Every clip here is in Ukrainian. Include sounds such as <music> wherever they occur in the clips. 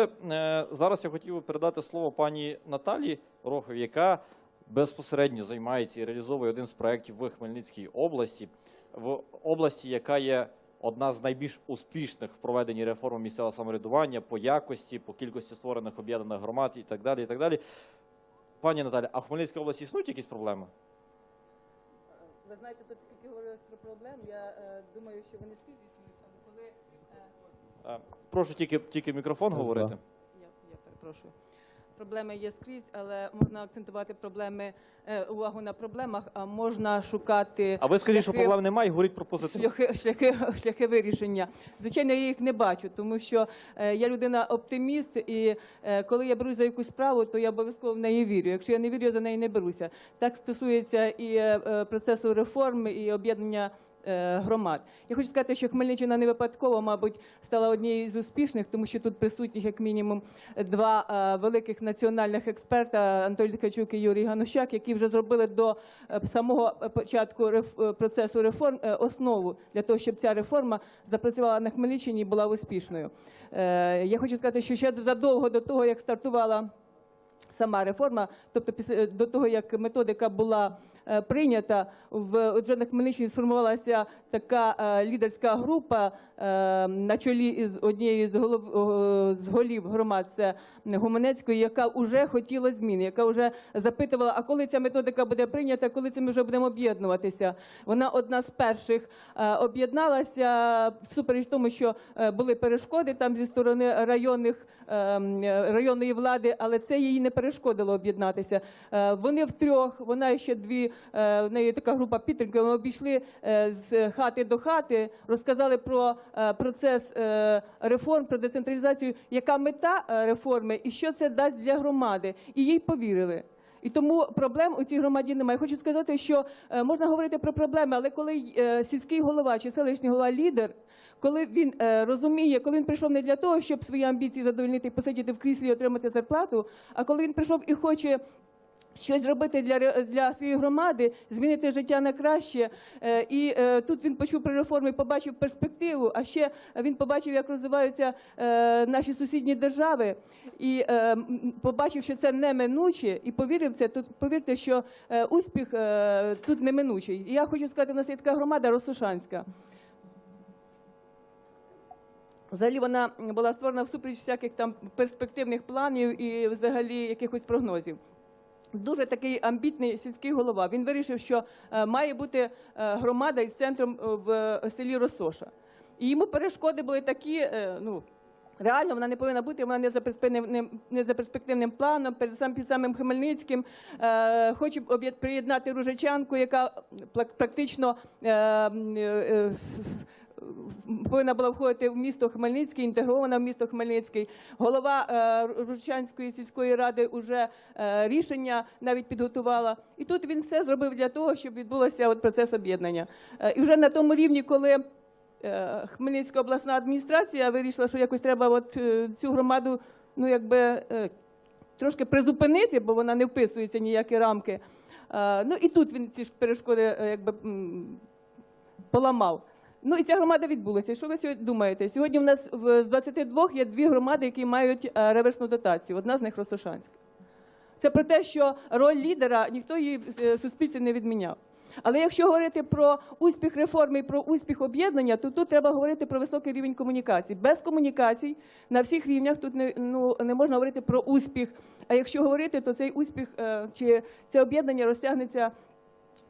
Е, Зараз я хотів би передати слово пані Наталі Рохові, яка безпосередньо займається і реалізовує один з проєктів в Хмельницькій області, в області, яка є одна з найбільш успішних в проведенні реформи місцевого самоврядування по якості, по кількості створених об'єднаних громад і так далі. І так далі. Пані Наталі, а в Хмельницькій області існують якісь проблеми? Ви знаєте, тут скільки говорилось про проблем, я е, думаю, що вони скрізь існують, Прошу тільки, тільки мікрофон Раз, говорити. я, я перепрошую. Проблеми є скрізь, але можна акцентувати проблеми е, увагу на проблемах, а можна шукати А ви скажіть, що проблем немає, і говоріть про позитив. шляхи, шляхи, шляхи вирішення. Звичайно, я їх не бачу, тому що е, я людина оптиміст, і е, коли я берусь за якусь справу, то я обов'язково в неї вірю. Якщо я не вірю, я за неї не беруся. Так стосується і процесу реформ, і об'єднання. Е, Громад я хочу сказати, що Хмельниччина не випадково, мабуть, стала однією з успішних, тому що тут присутніх як мінімум два е, великих національних експерта Анатолій Ткачук і Юрій Ганущак, які вже зробили до е, самого початку процесу реформ основу для того, щоб ця реформа запрацювала на Хмельниччині і була успішною. Я хочу сказати, що ще задовго до того, як стартувала сама реформа, тобто до того, як методика була прийнята, в отже на Хмельниччині сформувалася така е, лідерська група е, на чолі із однією з голов з голів громад це Гуменецької, яка вже хотіла зміни, яка вже запитувала, а коли ця методика буде прийнята, коли це ми вже будемо об'єднуватися. Вона одна з перших е, об'єдналася всупереч тому, що е, були перешкоди там зі сторони районних е, е, районної влади, але це їй не перешкодило об'єднатися. Е, Вони втрьох, вона ще дві, е, в неї така група підтримки. Вони обійшли е, з хати до хати, розказали про е, процес е, реформ, про децентралізацію, яка мета е, реформи і що це дасть для громади. І їй повірили. І тому проблем у цій громаді немає. Хочу сказати, що е, можна говорити про проблеми, але коли е, сільський голова чи селищний голова лідер, коли він е, розуміє, коли він прийшов не для того, щоб свої амбіції задовольнити, посидіти в кріслі і отримати зарплату, а коли він прийшов і хоче. Щось зробити для, для своєї громади, змінити життя на краще. Е, І е, тут він почув про реформи, побачив перспективу. А ще він побачив, як розвиваються наші сусідні держави, і побачив, що це неминуче, і повірив це. Тут повірте, що успіх тут неминучий. І я хочу сказати, у нас є така громада Росошанська. Взагалі вона була створена всупереч всяких там перспективних планів і взагалі якихось прогнозів. Дуже такий амбітний сільський голова. Він вирішив, що е, має бути е, громада із центром е, в селі Росоша. І йому перешкоди були такі, ну. Реально вона не повинна бути, вона не за перспективним, не за перспективним планом, перед сам під самим Хмельницьким. Е, хоче приєднати Ружичанку, яка практично е, е, повинна була входити в місто Хмельницький, інтегрована в місто Хмельницький. Голова е, Ружичанської сільської ради вже е, рішення навіть підготувала. І тут він все зробив для того, щоб відбулося процес об'єднання. Е, і вже на тому рівні, коли Хмельницька обласна адміністрація вирішила, що якось треба цю громаду, ну трошки призупинити, бо вона не вписується ніякі рамки. Ну і тут він ці перешкоди якби поламав. Ну і ця громада відбулася. Що ви сьогодні думаєте? Сьогодні в нас з 22 є дві громади, які мають е, реверсну дотацію. Одна з них Росошанська. Це про те, що роль лідера ніхто її в е, суспільстві не відміняв. Але якщо говорити про успіх реформи і про успіх об'єднання, то тут треба говорити про високий рівень комунікацій. Без комунікацій на всіх рівнях тут не, ну, не можна говорити про успіх. А якщо говорити, то цей успіх е, чи це об'єднання розтягнеться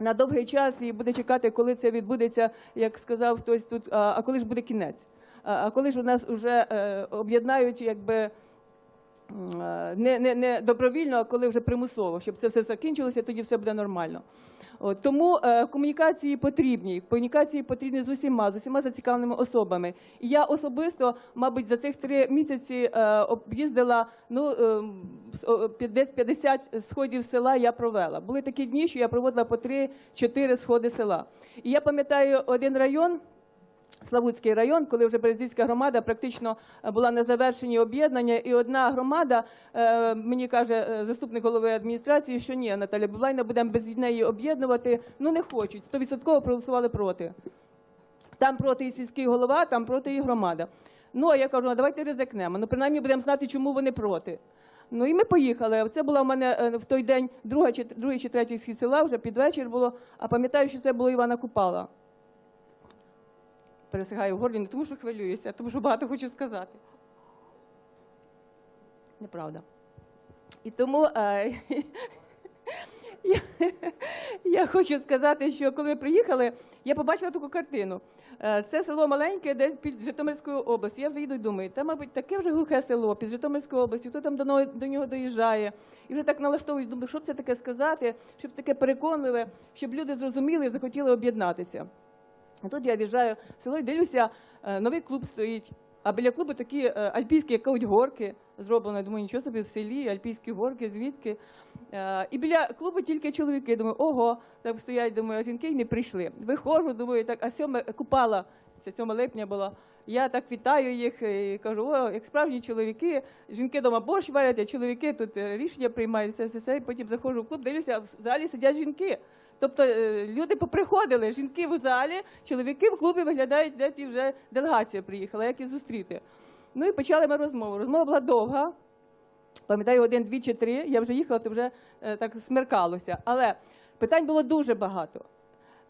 на довгий час і буде чекати, коли це відбудеться, як сказав хтось тут, а, коли ж буде кінець? А, а коли ж у нас вже е, об'єднають, якби е, не, не, не добровільно, а коли вже примусово, щоб це все закінчилося, тоді все буде нормально. Тому е, комунікації потрібні. Комунікації потрібні з усіма, з усіма зацікавленими особами. І я особисто, мабуть, за цих три місяці е, об'їздила ну, е, десь 50 сходів села я провела. Були такі дні, що я проводила по 3-4 сходи села. І я пам'ятаю один район. Славутський район, коли вже Березівська громада практично е, була на завершенні об'єднання, і одна громада е, мені каже е, заступник голови адміністрації, що ні, Наталя Бублайна, будемо без неї об'єднувати. Ну не хочуть. 100% проголосували проти. Там проти і сільський голова, там проти і громада. Ну, а я кажу, ну, давайте ризикнемо. Ну, принаймні будемо знати, чому вони проти. Ну і ми поїхали. Це була в мене в той день друга чи другий чи третій схід села, вже під вечір було. А пам'ятаю, що це було Івана Купала. Пересихаю в горлі, не тому що хвилююся, а тому що багато хочу сказати. Неправда. І тому е, <laughs> я, я хочу сказати, що коли ми приїхали, я побачила таку картину. Е, Це село маленьке, десь під Житомирською областю. Я вже їду і думаю, та, мабуть, таке вже глухе село під Житомирською областю, хто там до до нього доїжджає. І вже так налаштовуюсь, думаю, що це таке сказати, щоб таке переконливе, щоб люди зрозуміли і захотіли об'єднатися. І тут я в'їжджаю в село і дивлюся, е, новий клуб стоїть. А біля клубу такі е, альпійські як кажуть, горки зроблено. Думаю, нічого собі в селі, альпійські горки, звідки. Е, І біля клубу тільки чоловіки. Думаю, ого, так стоять, думаю, а жінки й не прийшли. Виходжу, думаю, так, а сьоме купала, це 7 липня було. Я так вітаю їх і кажу, о, як справжні чоловіки, жінки вдома борщ варять, а чоловіки тут рішення приймають, все, все, все. І потім заходжу в клуб, дивлюся, а в залі сидять жінки. Тобто е, люди поприходили, жінки в залі, чоловіки в клубі виглядають, де ті вже делегація приїхала, як і зустріти. Ну і почали ми розмову. Розмова була довга. Пам'ятаю, один, дві чи три. Я вже їхала, то вже е, так смеркалося. Але питань було дуже багато.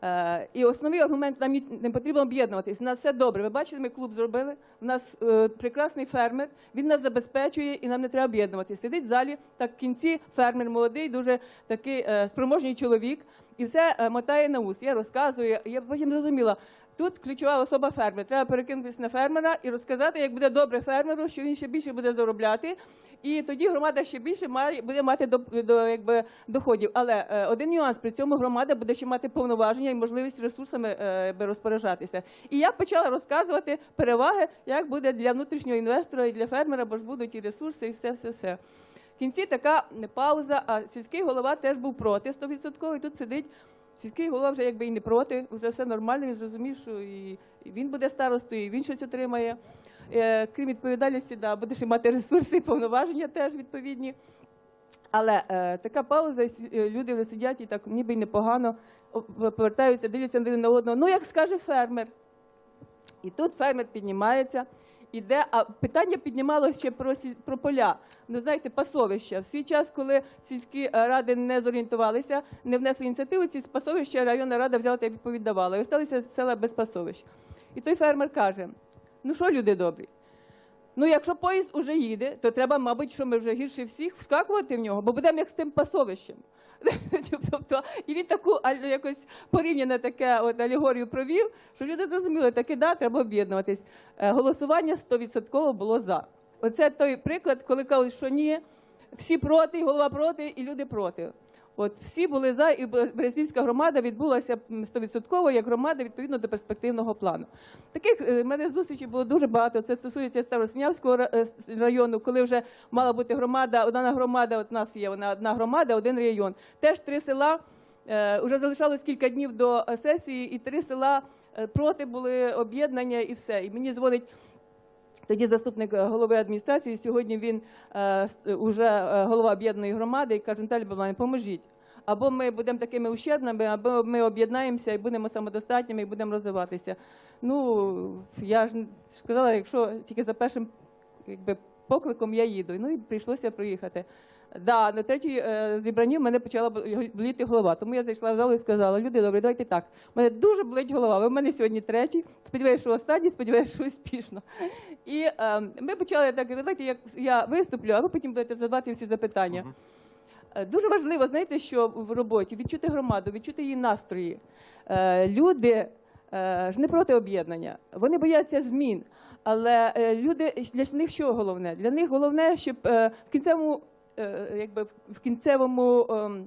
Е, і основний аргумент нам не потрібно об'єднуватись. У нас все добре. Ви бачите, ми клуб зробили. У нас е, прекрасний фермер, він нас забезпечує і нам не треба об'єднуватись. Сидить в залі, так в кінці фермер молодий, дуже такий е, спроможний чоловік, і все мотає на ус. Я розказую. Я потім зрозуміла. Тут ключова особа фермер. Треба перекинутися на фермера і розказати, як буде добре фермеру, що він ще більше буде заробляти. І тоді громада ще більше має буде мати до, до якби доходів. Але е, один нюанс при цьому громада буде ще мати повноваження і можливість ресурсами е, розпоряджатися. І я почала розказувати переваги, як буде для внутрішнього інвестора і для фермера, бо ж будуть і ресурси, і все, все, все. В кінці така пауза. А сільський голова теж був проти 100%. І тут сидить. Сільський голова вже якби і не проти, вже все нормально. Він зрозумів, що і, він буде старостою, і він щось отримає. Е, крім відповідальності, да, будеш і мати ресурси і <laughs> повноваження теж відповідні. Але е, така пауза, е, люди вже сидять і так ніби й непогано повертаються, дивляться один на одного. Ну, як скаже фермер. І тут фермер піднімається, іде, а питання піднімалося ще про, про поля. Ну, знаєте, пасовища. В свій час, коли сільські е, ради не зорієнтувалися, не внесли ініціативу, ці пасовища районна рада взяла та відповідавала. І осталися села без пасовищ. І той фермер каже: ну що, люди добрі? Ну, якщо поїзд уже їде, то треба, мабуть, що ми вже гірше всіх вскакувати в нього, бо будемо як з тим пасовищем. <laughs> Тобто, і він таку аль- якось порівняно таке от алегорію провів, що люди зрозуміли, таки да, треба об'єднуватись. Е, Голосування 100% було за. Оце той приклад, коли кажуть, що ні, всі проти, голова проти, і люди проти. От всі були за, і Березівська громада відбулася 100% як громада відповідно до перспективного плану. Таких е, в мене зустрічей було дуже багато. Це стосується Староснявського ра- е, району, коли вже мала бути громада, одна громада, от у нас є вона одна громада, один район. Теж три села. Е, Уже залишалось кілька днів до е, сесії, і три села е, проти були об'єднання і все. І мені дзвонить тоді заступник е, голови адміністрації. Сьогодні він вже уже е, голова об'єднаної громади і каже: Наталі Баблані, поможіть. Або ми будемо такими ущербними, або ми об'єднаємося і будемо самодостатніми і будемо розвиватися. Ну я ж сказала, якщо тільки за першим покликом я їду. Ну і прийшлося приїхати. Да, на третій е, зібранні в мене почала боліти голова. Тому я зайшла в залу і сказала: люди добрі, давайте так. У мене дуже болить голова. Ви в мене сьогодні третій. Сподіваюся, що останній, сподіваюся, що успішно. І е, ми почали так, давайте як я виступлю, а ви потім будете задавати всі запитання. Е, Дуже важливо, знаєте, що в роботі відчути громаду, відчути її настрої. Е, Люди е, ж не проти об'єднання, вони бояться змін. Але е, люди для них що головне? Для них головне, щоб е, в кінцевому, якби в кінцевому ем,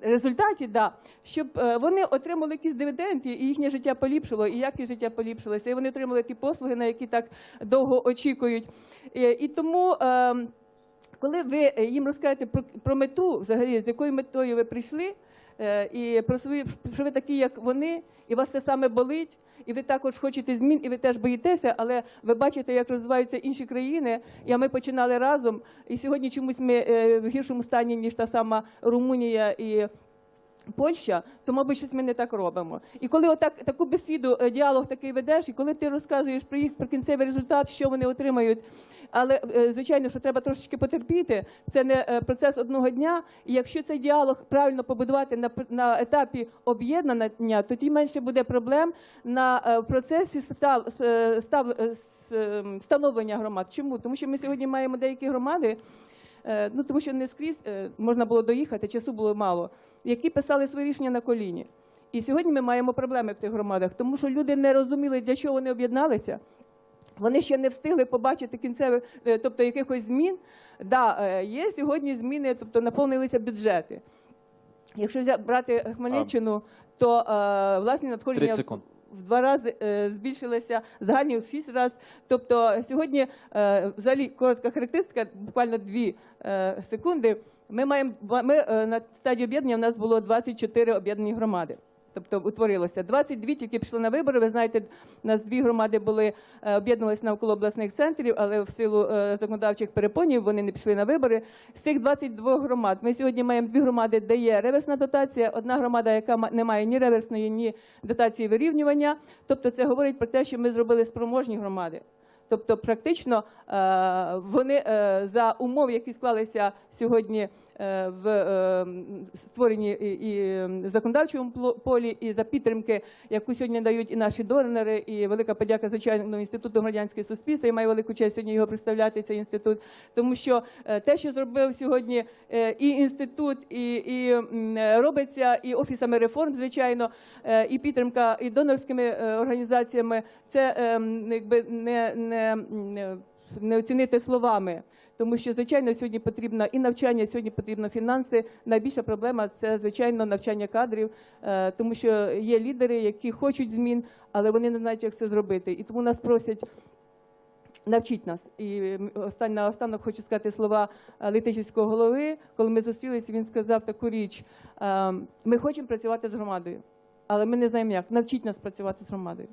результаті, да, щоб е, вони отримали якісь дивіденди, і їхнє життя поліпшило, і якість життя поліпшилося, і вони отримали ті послуги, на які так довго очікують. Е, І тому. ем, коли ви е, їм розкажете про, про мету, взагалі, з якою метою ви прийшли, е, і про свої, що ви такі, як вони, і вас те саме болить, і ви також хочете змін, і ви теж боїтеся, але ви бачите, як розвиваються інші країни. І ми починали разом. І сьогодні чомусь ми е, в гіршому стані, ніж та сама Румунія і Польща, то, мабуть, щось ми не так робимо. І коли отак таку бесіду, е, діалог такий ведеш, і коли ти розказуєш про їх про кінцевий результат, що вони отримають. Але е, звичайно, що треба трошечки потерпіти. Це не е, процес одного дня. І якщо цей діалог правильно побудувати на на етапі об'єднання, тоді менше буде проблем на процесі став, став, е, с- е, становлення громад. Чому? Тому що ми сьогодні маємо деякі громади. Е, ну тому що не скрізь е, можна було доїхати, часу було мало, які писали свої рішення на коліні. І сьогодні ми маємо проблеми в тих громадах, тому що люди не розуміли, для чого вони об'єдналися. Вони ще не встигли побачити кінцевих, е, тобто якихось змін. Да, є сьогодні зміни, тобто наповнилися бюджети. Якщо брати Хмельниччину, то е, власні надходження 30 секунд. В два рази е, збільшилися, загальні в шість разів. Тобто сьогодні, е, взагалі, коротка характеристика, буквально дві е, секунди. Ми маємо ми на стадії об'єднання. У нас було 24 об'єднані громади. Тобто утворилося 22 тільки пішли на вибори. Ви знаєте, у нас дві громади були е, об'єднувалися навколо обласних центрів, але в силу е, законодавчих перепонів вони не пішли на вибори. З цих 22 громад ми сьогодні маємо дві громади, де є реверсна дотація. Одна громада, яка не має ні реверсної, ні дотації вирівнювання. Тобто, це говорить про те, що ми зробили спроможні громади. Тобто, практично е, вони за умов, які склалися сьогодні в е, створенні і, законодавчому полі, і за підтримки, яку сьогодні дають і наші донори, і велика подяка звичайно інституту громадянського суспільства. Я маю велику честь сьогодні його представляти. Цей інститут, тому що е, те, що зробив сьогодні е, і інститут, і, і е, робиться і офісами реформ, звичайно, е, і підтримка і донорськими е, організаціями, це е, якби не, не, не оцінити словами. Тому що, звичайно, сьогодні потрібно і навчання, сьогодні потрібно фінанси. Найбільша проблема це, звичайно, навчання кадрів, е, тому що є лідери, які хочуть змін, але вони не знають, як це зробити. І тому нас просять навчіть нас. І остань, наостанок хочу сказати слова е, Летичівського голови. Коли ми зустрілися, він сказав таку річ: е, ми хочемо працювати з громадою, але ми не знаємо як. Навчіть нас працювати з громадою.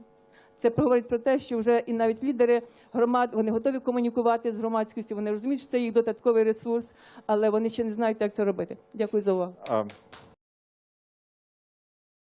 Це говорить про те, що вже і навіть лідери громад вони готові комунікувати з громадськістю. Вони розуміють, що це їх додатковий ресурс, але вони ще не знають, як це робити. Дякую за увагу.